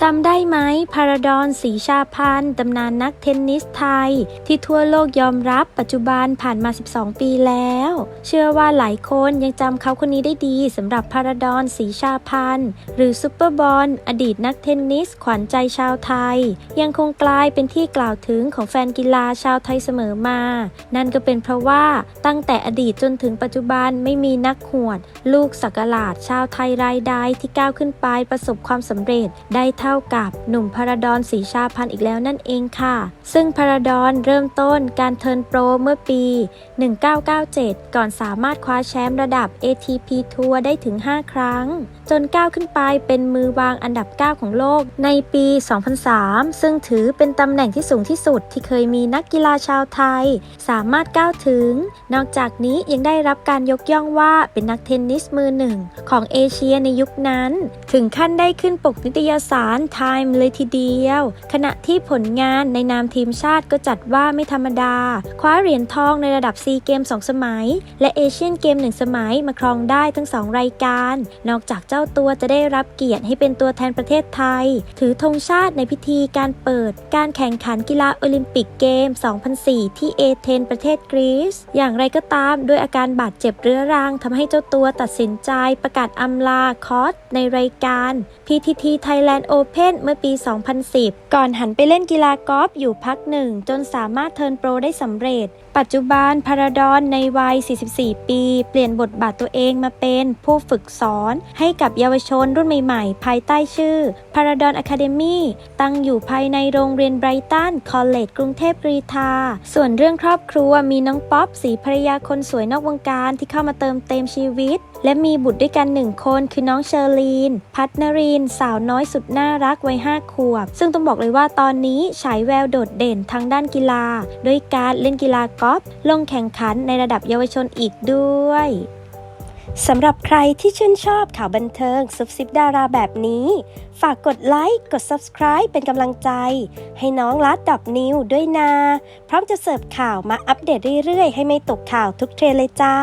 จำได้ไหมพาราดอนสีชาพันตำนานนักเทนนิสไทย ที่ทั่วโลกยอมรับปัจจุบันผ่านมา 12 ปีแล้ว เชื่อว่าหลายคนยังจำเขาคนนี้ได้ดีสำหรับพาราดอนสีชาพันหรือซุปเปอร์บอลอดีตนักเทนนิสขวัญใจชาวไทย ยังคงกลายเป็นที่กล่าวถึงของแฟนกีฬาชาวไทยเสมอมา นั่นก็เป็นเพราะว่าตั้งแต่อดีตจนถึงปัจจุบันไม่มีนักหวด ลูกสักหลาดชาวไทยรายใดที่ก้าวขึ้นไปประสบความสำเร็จได้เท่ากับหนุ่มพาราดอนสีชาพันธ์อีกแล้วนั่นเองค่ะ ซึ่งพาราดอนเริ่มต้นการเทิร์นโปรเมื่อปี 1997 ก่อนสามารถคว้าแชมป์ระดับ ATP ทัวร์ได้ถึง 5 ครั้ง จนก้าวขึ้นไปเป็นมือวางอันดับ 9 ของโลกในปี 2003 ซึ่งถือเป็นตำแหน่งที่สูงที่สุดที่เคยมีนักกีฬาชาวไทย สามารถก้าวถึง นอกจากนี้ยังได้รับการยกย่องว่าเป็นนักเทนนิสมือหนึ่งของเอเชียในยุคนั้น ถึงขั้นได้ขึ้นปกนิตยสาร Time เลยทีเดียว ขณะที่ผลงานในนามทีมชาติก็จัดว่าไม่ธรรมดา คว้าเหรียญทองในระดับซีเกม2 สมัย และเอเชียนเกม 1 สมัยมาครองได้ทั้ง 2 รายการ นอกจากเจ้าตัวจะได้รับเกียรติให้เป็นตัวแทนประเทศไทย ถือธงชาติในพิธีการเปิด การแข่งขันกีฬาโอลิมปิกเกม 2004 ที่เอเธนประเทศกรีซ อย่างไรก็ตามด้วยอาการบาดเจ็บเรื้อรังทำให้เจ้าตัวตัดสินใจประกาศอำลาคอสในรายการ PTT Thailand O เมื่อปี 2010 ก่อนหันไปเล่นกีฬากอล์ฟอยู่พักหนึ่ง จนสามารถเทิร์นโปรได้สำเร็จปัจจุบันพาราดอนในวัย 44 ปี เปลี่ยนบทบาทตัวเองมาเป็นผู้ฝึกสอนให้กับเยาวชนรุ่นใหม่ๆ ภายใต้ชื่อ Paradon Academy ตั้งอยู่ภายในโรงเรียนไบรตันคอลเลจกรุงเทพกรีฑาส่วนเรื่องครอบครัวมีน้องป๊อปสีภรรยาคนสวยนอกวงการที่เข้ามาเติมเต็มชีวิต และมีบุตรด้วยกันหนึ่งคนคือน้องเชอร์ลีน พัฒนรินสาวน้อยสุดน่ารักวัยห้าขวบ ซึ่งต้องบอกเลยว่าตอนนี้ฉายแววโดดเด่นทางด้านกีฬา ด้วยการเล่นกีฬากอล์ฟลงแข่งขันในระดับเยาวชนอีกด้วยสำหรับใครที่ชื่นชอบข่าวบันเทิงซุบซิบดาราแบบนี้ ฝากกดไลค์ กด Subscribe เป็นกำลังใจ ให้น้องลัดดอกนิวด้วยนะพร้อมจะเสิร์ฟข่าวมาอัปเดตเรื่อยๆ ให้ไม่ตกข่าวทุกเทรนเลยจ้า